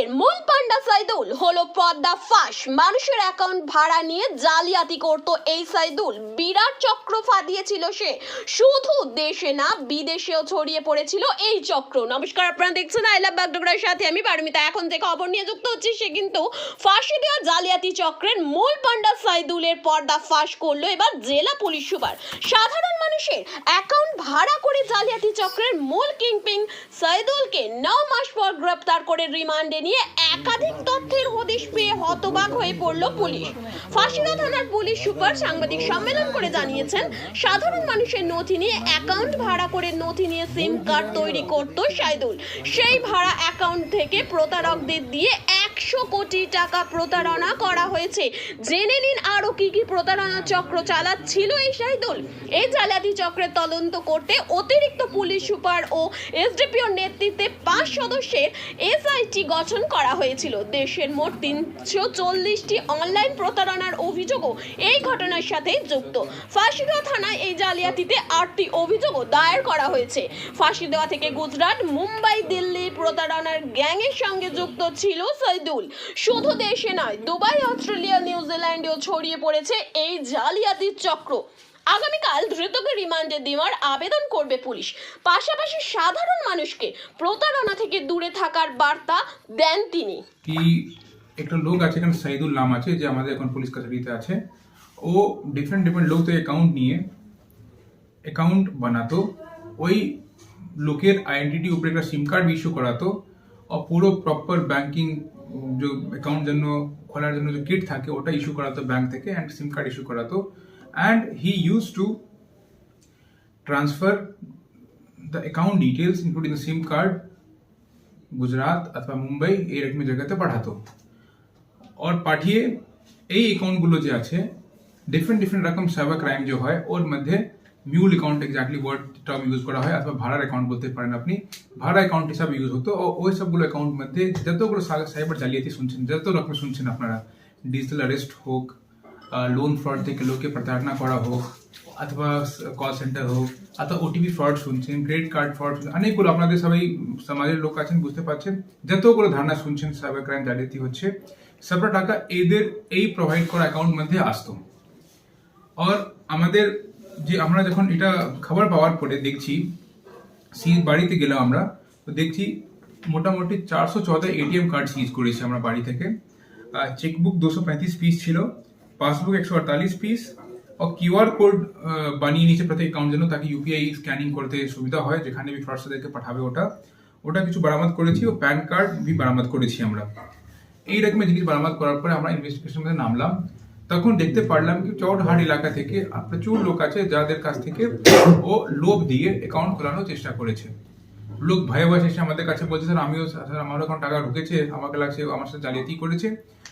চক্রের মূল পান্ডা সাইদুল হলো পদ্মা ফাঁস। মানুষের অ্যাকাউন্ট ভাড়া নিয়ে জালিয়াতি করত এই সাইদুল। বিরাট চক্র ফাঁদিয়েছিল সে। শুধু দেশে না, বিদেশেও ছড়িয়ে পড়েছিল এই চক্র। নমস্কার, আপনারা দেখছেন আই লাভ বাগডোগরার সাথে আমি পারমিতা। এখন যে খবর নিয়ে যুক্ত হচ্ছে, সে কিন্তু ফাঁসি দেওয়া জালিয়াতি চক্রের মূল পান্ডা সাইদুলের পর্দা ফাঁস করল এবার জেলা পুলিশ সুপার। সাধারণ মানুষের অ্যাকাউন্ট ভাড়া করে জালিয়াতি চক্রের মূল কিংপিং সাইদুলকে ন মাস পর গ্রেপ্তার করে রিমান্ডে নিয়ে একাধিক তথ্যের হদিশ পেয়ে হতবাক হয়ে পড়ল পুলিশ। ফাঁসিনা থানার পুলিশ সুপার সাংবাদিক সম্মেলন করে জানিয়েছেন, সাধারণ মানুষের নথি নিয়ে অ্যাকাউন্ট ভাড়া করে নথি নিয়ে সিম কার্ড তৈরি করত সাইদুল। সেই ভাড়া অ্যাকাউন্ট থেকে প্রতারকদের দিয়ে একশো কোটি টাকা প্রতারণা করা হয়েছে। জেনে নিন আরও কি কি প্রতারণা চক্র চালাচ্ছিল এই সাইদুল। এই জালিয়াতি চক্রের তদন্ত করতে অতিরিক্ত পুলিশ সুপার ও এসডিপিওর নেতৃত্বে পাঁচ সদস্যের এসআইটি গঠন করা হয়েছিল। দেশের মোট তিনশো চল্লিশটি অনলাইন প্রতারণার অভিযোগও এই ঘটনার সাথে যুক্ত। ফাঁসিদা থানায় এই জালিয়াতিতে আটটি অভিযোগও দায়ের করা হয়েছে। ফাঁসি দেওয়া থেকে গুজরাট, মুম্বাই, দিল্লি প্রতারণার গ্যাংয়ের সঙ্গে যুক্ত ছিল সৈদুল। শুধু দেশে নয়, দুবাই, অস্ট্রেলিয়া, নিউজিল্যান্ডেও ছড়িয়ে পড়েছে এই জালিয়াতির চক্র। আগামীকাল ধৃতকে রিমান্ডে দেওয়ার আবেদন করবে পুলিশ। পাশাপাশি সাধারণ মানুষকে প্রতারণা থেকে দূরে থাকার বার্তা দেন তিনি। কি একটা লোক আছে এখানে সাইদুল নাম আছে, যে আমাদের এখন পুলিশ কাছারিতে আছে। ও ডিফারেন্ট ডিফারেন্ট লোক থেকে অ্যাকাউন্ট নিয়ে অ্যাকাউন্ট বানাতো। ওই লোকের আইডেন্টিটি উপরে একটা সিম কার্ড ইস্যু করাতো। আর পুরো প্রপার ব্যাংকিং যে অ্যাকাউন্ট জন্য, খোলার জন্য যে কিট থাকে, ওটা ইস্যু করাতো ব্যাংক থেকে অ্যান্ড সিম কার্ড ইস্যু করাতো। And he use to transfer the account details including the sim card Gujarat অথবা মুম্বাই এইরকম জায়গাতে পাঠাতো। और পাঠিয়ে এই অ্যাকাউন্টগুলো যে আছে ডিফারেন্ট ডিফারেন্ট রকম সাইবার ক্রাইম যে হয়, ওর মধ্যে mule account exactly word term use করা হয়, অথবা ভাড়ার অ্যাকাউন্ট বলতে পারেন আপনি। ভাড়া অ্যাকাউন্ট হিসাবে ইউজ হতো। ও ওই সবগুলো অ্যাকাউন্ট মধ্যে যতগুলো সাইবার জালিয়াতি শুনছেন যত রকম শুনছেন, আপনারা ডিজিটাল অ্যারেস্ট হোক লোন ফ্রড থেকে লোককে প্রতারণা করা হোক, অথবা কল সেন্টার হোক, অথবা ওটিপি ফ্রড শুনছেন ক্রেডিট কার্ড ফ্রড অনেকগুলো আপনাদের সবাই, সমাজের লোক আছেন, বুঝতে পারছেন। যতগুলো ধারণা শুনছেন সাইবার ক্রাইম জালিয়াতি হচ্ছে, সবটা টাকা এদের, এই প্রোভাইড করা অ্যাকাউন্ট মধ্যে আসতো। আর আমাদের যে আমরা যখন এটা খবর পাওয়ার পরে দেখছি সিজ বাড়িতে গেলাম আমরা, তো দেখছি মোটামুটি চারশো চৌদা এটিএম কার্ড সিজ করেছি আমরা বাড়ি থেকে। চেকবুক দুশো পঁয়ত্রিশ পিস ছিল। পাসবুক একশো আটতাল্লিশ পিস और কিউআর কোড বানিয়ে নিয়েছে প্রত্যেক অ্যাকাউন্ট জন্য তাকে ইউপিআই স্ক্যানিং করতে সুবিধা হয়, যেখানে বি ফ্রডস্টারদেরকে পাঠাবে ওটা। ওটা কিছু বারামত করেছি ও প্যান কার্ড বি বারামত করেছি আমরা। এই রকমের জিনিস বারামত করার পরে আমরা ইনভেস্টিগেশন মধ্যে নামলাম। তখন দেখতে পারলাম কি চৌটহাট এলাকা থেকে প্রচুর লোক আছে যাদের কাছ থেকে ও লোভ দিয়ে অ্যাকাউন্ট খোলানোর চেষ্টা করেছে। লোক ভয়ে ভয়ে এসে আমাদের কাছে বলছে, স্যার, আমিও, স্যার, আমারও এখন টাকা ঢুকেছে, আমাকে লাগছে, ও আমার সাথে জালিয়াতি করেছে।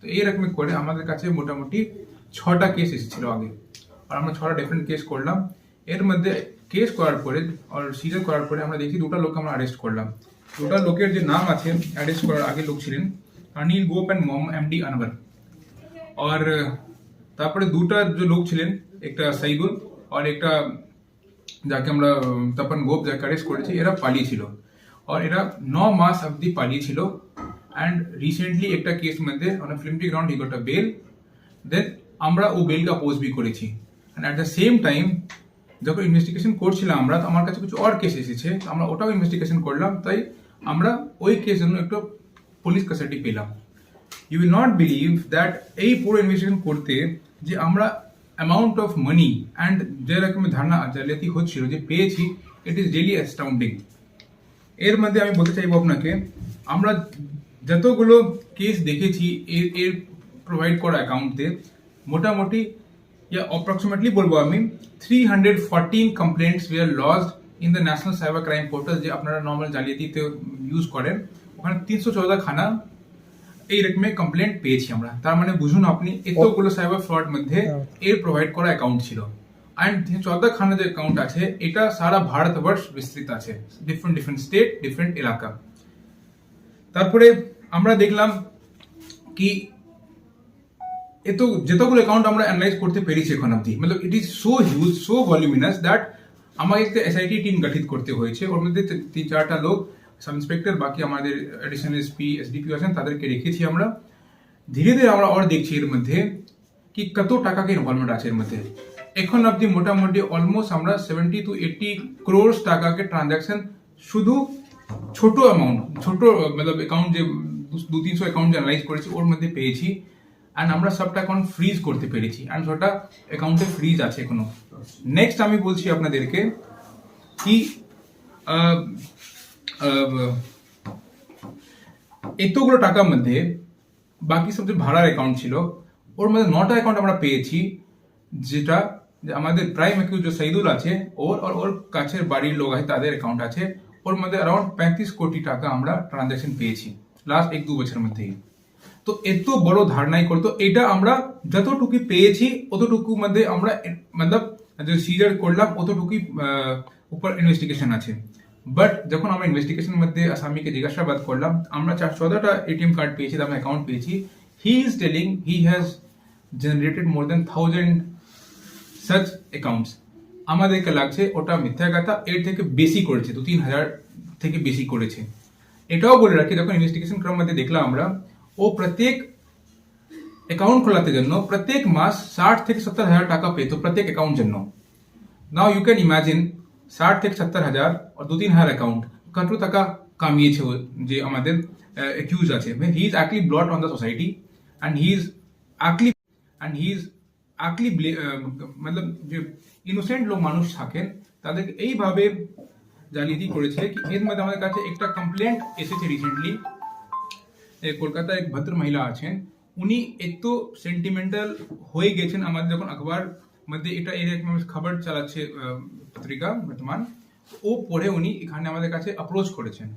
তো এইরকম করে আমাদের কাছে মোটামুটি ছটা কেস এসেছিল আগে। আর আমরা ছটা ডিফারেন্ট কেস করলাম। এর মধ্যে কেস করার পরে আর সিজার করার পরে আমরা দেখি দুটো লোক আমরা অ্যারেস্ট করলাম। দুটা লোকের যে নাম আছে অ্যারেস্ট করার আগে লোক ছিলেন অনিল গোপ অ্যান্ড মম এমডি আনবার। আর, তারপরে দুটা যে লোক ছিলেন, একটা সাইবুল আর একটা যাকে আমরা তপন গোপ যাকে অ্যারেস্ট করেছি, এরা পালিয়েছিল। আর এরা ন মাস অবধি পালিয়েছিল। অ্যান্ড রিসেন্টলি একটা কেস মধ্যে on ফিল্মটি ground he got bail then আমরা ও বেলকে অপোজ বি করেছি। And at the same time যখন ইনভেস্টিগেশন করছিলাম আমরা, তো আমার কাছে কিছু আর কেস এসেছে, তো আমরা ওটাও ইনভেস্টিগেশন করলাম, তাই আমরা ওই কেস জন্য একটু পুলিশ কাস্টাডি পেলাম। You will not believe that এই পুরো ইনভেস্টিগেশন করতে যে আমরা অ্যামাউন্ট অফ মানি অ্যান্ড যে রকমের ধারণা জালিয়াতি হচ্ছিল, যে পেয়েছি ইট ইজ রিয়েলি অ্যাস্টাউন্ডিং এর মধ্যে আমি বলতে চাইব আপনাকে, আমরা যতগুলো কেস দেখেছি, এর এর প্রোভাইড করা অ্যাকাউন্টে মোটামুটি অ্যাপ্রক্সিমেটলি বলব আমি three hundred fourteen complaints we are lost in the national cyber crime portal যে আপনারা নর্মাল জালিয়াতিতে ইউজ করেন। ওখানে তিনশো চৌদা খানা এই রকমের কমপ্লেন্ট পেয়েছি আমরা। তার মানে বুঝুন আপনি এতগুলো সাইবার ফ্রড মধ্যে এর প্রোভাইড করা অ্যাকাউন্ট ছিল। অ্যান্ড চৌদা খানা যে অ্যাকাউন্ট আছে এটা সারা ভারতবর্ষ বিস্তৃত আছে। ডিফারেন্ট ডিফারেন্ট স্টেট ডিফারেন্ট এলাকা। তারপরে আমরা দেখলাম কি এত যতগুলো অ্যাকাউন্ট আমরা অ্যানালাইজ করতে পেরেছি এখন অব্দি মানে it is so huge so voluminous that আমাকে একটা এসআইটি টিম গঠিত করতে হয়েছে। ওর মধ্যে তিন চারটা লোক সাব ইন্সপেক্টর বাকি আমাদের অ্যাডিশনাল এসপি এসডিপিও আছেন, তাদেরকে রেখেছি আমরা। ধীরে ধীরে আমরা আর দেখছি এর মধ্যে কি কত টাকাকে ইনভলভমেন্ট আছে এর মধ্যে। এখন অব্দি মোটামুটি অলমোস্ট আমরা সেভেন্টি টু এইটি ক্রোর্স টাকাকে ট্রানজাকশন শুধু ছোট অ্যামাউন্ট ছোট মতলব অ্যাকাউন্ট যে দু তিনশো অ্যাকাউন্ট অ্যানালাইজ করেছি, ওর মধ্যে পেয়েছি। অ্যান্ড আমরা সবটা অ্যাকাউন্ট ফ্রিজ করতে পেরেছি। অ্যান্ড ওটা অ্যাকাউন্টে ফ্রিজ আছে এখনও। নেক্সট আমি বলছি আপনাদেরকে কি এতগুলো টাকার মধ্যে বাকি সব যে ভাড়ার অ্যাকাউন্ট ছিল। ওর মধ্যে নটা অ্যাকাউন্ট আমরা পেয়েছি, যেটা আমাদের প্রাইম অ্যাকিউজ যে সৈদুল আছে, ওর আর ওর কাছের বাড়ির লোক আছে, তাদের অ্যাকাউন্ট আছে। ওর মধ্যে অ্যারাউন্ড পঁয়ত্রিশ কোটি টাকা আমরা ট্রানজ্যাকশন পেয়েছি। লাস্ট এক দু বছরের মধ্যেই। তো এত বড় ধারণাই করতো। এটা আমরা যতটুকু পেয়েছি, অতটুকু মধ্যে আমরা মতলব যে সিজার করলাম, অতটুকুই উপর ইনভেস্টিগেশন আছে। বাট যখন আমরা ইনভেস্টিগেশন মধ্যে আসামিকে জিজ্ঞাসাবাদ করলাম, আমরা চার, চোদ্দটা এটিএম কার্ড পেয়েছি, আমরা অ্যাকাউন্ট পেয়েছি। He is telling he has generated more than thousand such accounts আমাদেরকে লাগছে ওটা মিথ্যা কথা, এর থেকে বেশি করেছে দু তিন হাজার থেকে বেশি করেছে। এটাও বলে রাখি, যখন ইনভেস্টিগেশন ক্রম মধ্যে দেখলাম আমরা ও প্রত্যেক অ্যাকাউন্ট খোলাতে জন্য প্রত্যেক মাস ষাট থেকে সত্তর হাজার টাকা পেতো প্রত্যেক অ্যাকাউন্ট জন্য। নাও ইউ ক্যান ইমাজিন ষাট থেকে সত্তর হাজার আর দু তিন হাজার অ্যাকাউন্ট কত টাকা কামিয়েছে যে আমাদের অ্যাকিউজ আছে। He is actually blot on the society and he is actually and he is actually মতলব যে ইনোসেন্ট লোক মানুষ থাকেন তাদেরকে এইভাবে জালিয়াতি করেছে কি এর মধ্যে আমাদের কাছে একটা কমপ্লেন্ট এসেছে রিসেন্টলি কলকাতায় এক ভদ্র মহিলা আছেন, উনি এত সেন্টিমেন্টাল হয়ে গেছেন আমাদের যখন আখবার মধ্যে, এটা এরকম খবর চালাচ্ছে পত্রিকা বর্তমান, ও পড়ে উনি এখানে আমাদের কাছে অ্যাপ্রোচ করেছেন।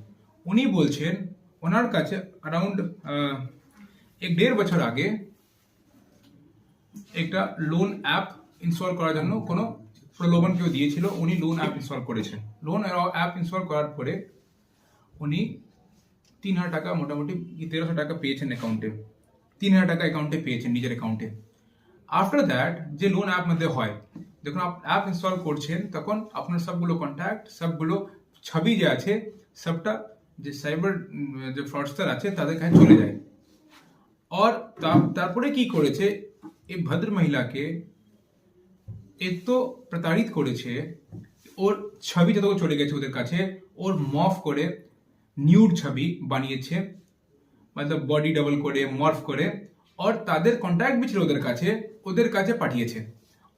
উনি বলছেন, ওনার কাছে অ্যারাউন্ড এক দেড় বছর আগে একটা লোন অ্যাপ ইনস্টল করার জন্য কোনো প্রলোভন কেউ দিয়েছিল, উনি লোন অ্যাপ ইনস্টল করেছেন। লোন অ্যাপ ইনস্টল করার পরে উনি তিন হাজার টাকা মোটামুটি তেরোশো টাকা পেয়েছেন অ্যাকাউন্টে তিন হাজার টাকা অ্যাকাউন্টে পেয়েছেন নিজের অ্যাকাউন্টে আফটার দ্যাট যে লোন অ্যাপ মধ্যে হয়, যখন অ্যাপ ইনস্টল করছেন, তখন আপনার সবগুলো কন্ট্যাক্ট সবগুলো ছবি যে আছে, সবটা যে সাইবার যে ফ্রডস্টার আছে, তাদের কাছে চলে যায়। আর তারপরে কি করেছে, এই ভদ্র মহিলাকে এত প্রতারিত করেছে, ওর ছবি যত চলে গেছে ওদের কাছে, ওর মফ করে নিউড ছবি বানিয়েছে, মতলব বডি ডাবল করে মর্ফ করে আর তাদের কন্ট্যাক্ট বি ছিল ওদের কাছে ওদের কাছে পাঠিয়েছে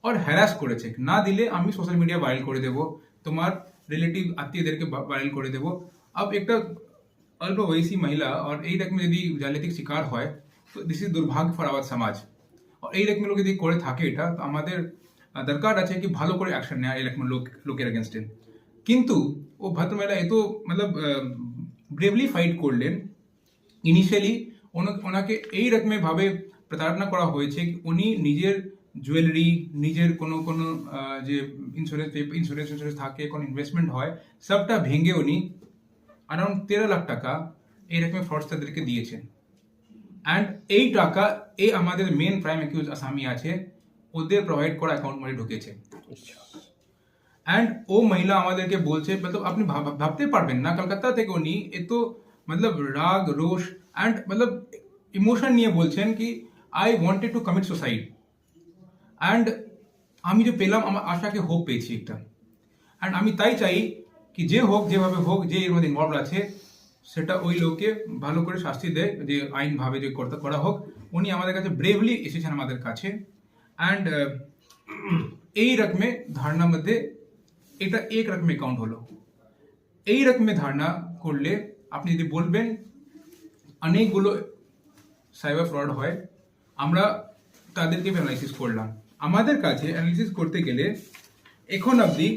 আর হ্যারাস করেছে। না দিলে আমি সোশ্যাল মিডিয়া ভাইরাল করে দেব, তোমার রিলেটিভ আত্মীয়দেরকে ভাইরাল করে দেব। अब একটা অল্প বয়সী মহিলা আর এই রকম যদি জালিয়াতির শিকার হয়, তো দিস ইজ দুর্ভাগ্য ফর আওয়ার সমাজ। আর এই রকম লোক যদি করে থাকে এটা, তো আমাদের দরকার আছে কি ভালো করে অ্যাকশন নেওয়া এরকম লোক, লোকের এগেনস্টে কিন্তু ও ভদ্রমহিলা এত মতলব ব্রেভলি ফাইট করলেন। ইনিশিয়ালি ওনাকে এই রকমের ভাবে প্রতারণা করা হয়েছে উনি নিজের জুয়েলারি নিজের কোনো কোনো যে ইন্স্যুরেন্স ইন্স্যুরেন্স ইন্স্যুরেন্স থাকে, কোনো ইনভেস্টমেন্ট হয়, সবটা ভেঙে উনি অ্যারাউন্ড তেরো লাখ টাকা এই রকমের ফ্রডস্টারদেরকে দিয়েছেন। অ্যান্ড এই টাকা, এই আমাদের মেন প্রাইম অ্যাকিউজ আসামি আছে, ওদের প্রোভাইড করা অ্যাকাউন্ট মানে ঢুকেছে। অ্যান্ড ও মহিলা আমাদেরকে বলছে মতলব আপনি ভাব- ভাবতে পারবেন না কলকাতা থেকে উনি এত মতলব রাগ, রোষ অ্যান্ড মতলব ইমোশন নিয়ে বলছেন কি I wanted to commit suicide and আমি যে পেলাম, আমার আশাকে হোপ পেয়েছি একটা। অ্যান্ড আমি তাই চাই কি যে হোক, যেভাবে হোক, যে এর মধ্যে ইনভলভ আছে, সেটা ওই লোককে ভালো করে শাস্তি দেয়, যে আইনভাবে যে করতে, করা হোক। উনি আমাদের কাছে ব্রেভলি এসেছেন আমাদের কাছে। অ্যান্ড এই রকমের ধারণার মধ্যে এটা এক রকমের অ্যাকাউন্ট হলো। এই রকমের ধারণা করলে আপনি যদি বলবেন, অনেকগুলো সাইবার ফ্রড হয়, আমরা তাদেরকে অ্যানালাইসিস করলাম। আমাদের কাছে অ্যানালিসিস করতে গেলে এখন অবধি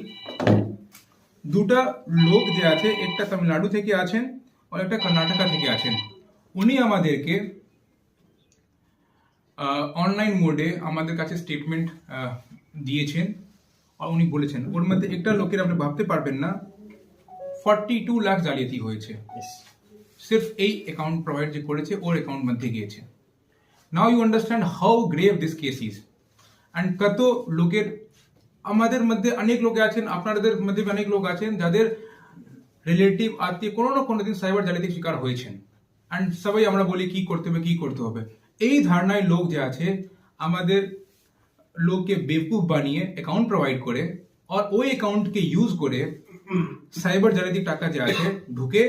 দুটা লোক যে আছে, একটা তামিলনাড়ু থেকে আছেন আর একটা কর্ণাটকা থেকে আছেন। উনি আমাদেরকে অনলাইন মোডে আমাদের কাছে স্টেটমেন্ট দিয়েছেন। উনি বলেছেন ওর মধ্যে একটা লোকের আপনি ভাবতে পারবেন না ফর্টি টু লাখ জালিয়াতি হয়েছে। সির্ফ এই অ্যাকাউন্ট প্রোভাইড যে করেছে ওর অ্যাকাউন্ট মধ্যে গিয়েছে। Now you understand how grave this case is and কত লোকের আমাদের মধ্যে অনেক লোক আছেন আপনাদের মধ্যে অনেক লোক আছেন যাদের রিলেটিভ আত্মীয় কোনো না কোনো দিন সাইবার জালিয়াতির শিকার হয়েছেন। অ্যান্ড সবাই আমরা বলি কি করতে হবে কি করতে হবে। এই ধারণায় লোক যে আছে আমাদের লোককে বেবকুফ বানিয়ে অ্যাকাউন্ট প্রোভাইড করে আর ওই অ্যাকাউন্টকে ইউজ করে সাইবার জালিয়াতি টাকা যে আছে ঢুকে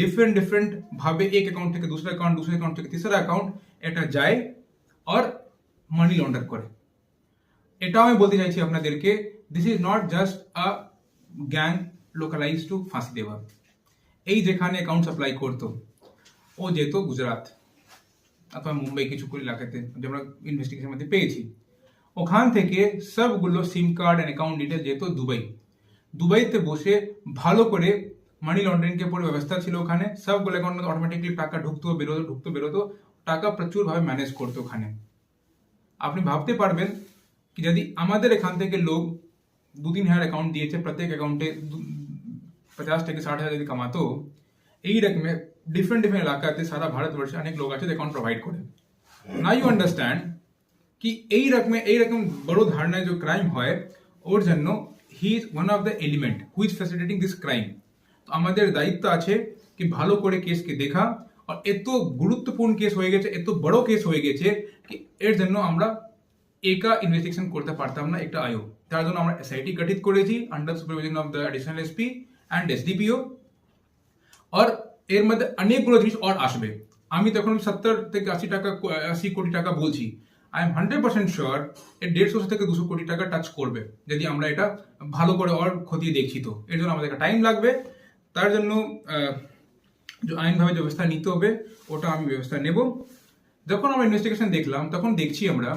ডিফারেন্ট ডিফারেন্ট ভাবে এক অ্যাকাউন্ট থেকে দুসরা অ্যাকাউন্ট দুসরা অ্যাকাউন্ট থেকে তিসরা অ্যাকাউন্ট এটা যায় আর মানি লন্ডার করে। এটাও আমি বলতে চাইছি আপনাদেরকে this is not just a gang localise to ফাঁসি দেওয়া এই যেখানে অ্যাকাউন্ট সাপ্লাই করতো, ও যেত গুজরাট। অথবা মুম্বাই কিছু করে এলাকাতে যে আমরা ইনভেস্টিগেশন মধ্যে পেয়েছি। ওখান থেকে সবগুলো SIM card and account detail যেত দুবাই। দুবাইতে বসে ভালো করে মানি লন্ডারিং কে পুরো ব্যবস্থা ছিল ওখানে। সবগুলো অ্যাকাউন্ট অটোমেটিকলি টাকা ঢুকতো, বেরোতো ঢুকতো, বেরোতো। টাকা প্রচুরভাবে ম্যানেজ করতো ওখানে। আপনি ভাবতে পারবেন কি যদি আমাদের এখান থেকে লোক দু তিন হাজার অ্যাকাউন্ট দিয়েছে, প্রত্যেক অ্যাকাউন্টে পঞ্চাশ থেকে ষাট হাজার যদি কামাতো, এই রকমের ডিফারেন্ট ডিফারেন্ট এলাকাতে সারা ভারতবর্ষে অনেক লোক আছে অ্যাকাউন্ট প্রোভাইড করে। না ইউ আন্ডারস্ট্যান্ড কি এই রকমে এই রকম বড় ধারণায় যে ক্রাইম হয় ওর জন্য he is one of the element who's facilitating this crime তো আমাদের দায়িত্ব আছে কি ভালো করে কেসকে দেখা আর এত গুরুত্বপূর্ণ কেস হয়ে গেছে এত বড় কেস হয়ে গেছে কি এর জন্য আমরা একা ইনভেস্টিগেশন করতে পারতাম না একটা আয়োগ তার জন্য আমরা এসআইটি গঠিত করেছি under supervision of the additional SP and SDPO আর এর মধ্যে অনেকগুলো জিনিস আর আসবে আমি তখন সত্তর থেকে আশি টাকা, আশি কোটি টাকা বলছি। I am hundred percent sure এর দেড়শো থেকে দুশো কোটি টাকা টাচ করবে, যদি আমরা এটা ভালো করে আর খতিয়ে দেখছি তো। এর জন্য আমাদের একটা টাইম লাগবে। তার জন্য আইনভাবে ব্যবস্থা নিতে হবে, ওটা আমি ব্যবস্থা নেব। যখন আমরা ইনভেস্টিগেশন দেখলাম, তখন দেখছি আমরা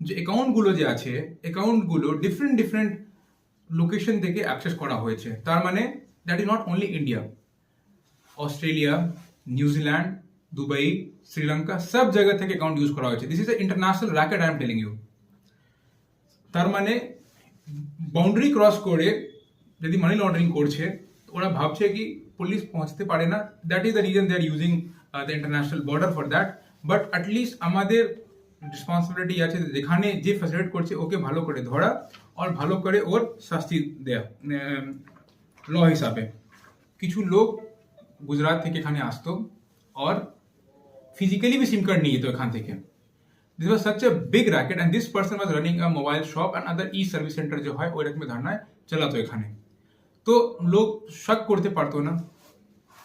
যে অ্যাকাউন্টগুলো যে আছে অ্যাকাউন্টগুলো ডিফারেন্ট ডিফারেন্ট লোকেশন থেকে অ্যাক্সেস করা হয়েছে। তার মানে that is not only India Australia New Zealand Dubai, Sri Lanka, সব জায়গা থেকে অ্যাকাউন্ট ইউজ করা হয়েছে। This is international racket I am telling you তার মানে বাউন্ডারি ক্রস করে যদি মানি লন্ডারিং করছে, ওরা ভাবছে কি পুলিশ পৌঁছতে পারে না। That is the reason they are using the international border for that but atleast আমাদের রেসপন্সিবিলিটি আছে যেখানে যে ফ্যাসিলিটেট করছে, ওকে ভালো করে ধরা আর ভালো করে ওর শাস্তি দেয়া ল হিসাবে। কিছু লোক গুজরাট থেকে এখানে আসতো। আর physically SIM card নিয়ে যেত এখান থেকে this was such a big racket and this person was running a mobile shop and other e service centre যে হয় ওই রকমের ধারণায় চালাতো এখানে তো লোক শক করতে পারতো না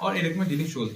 আর এরকম জিনিস চলতো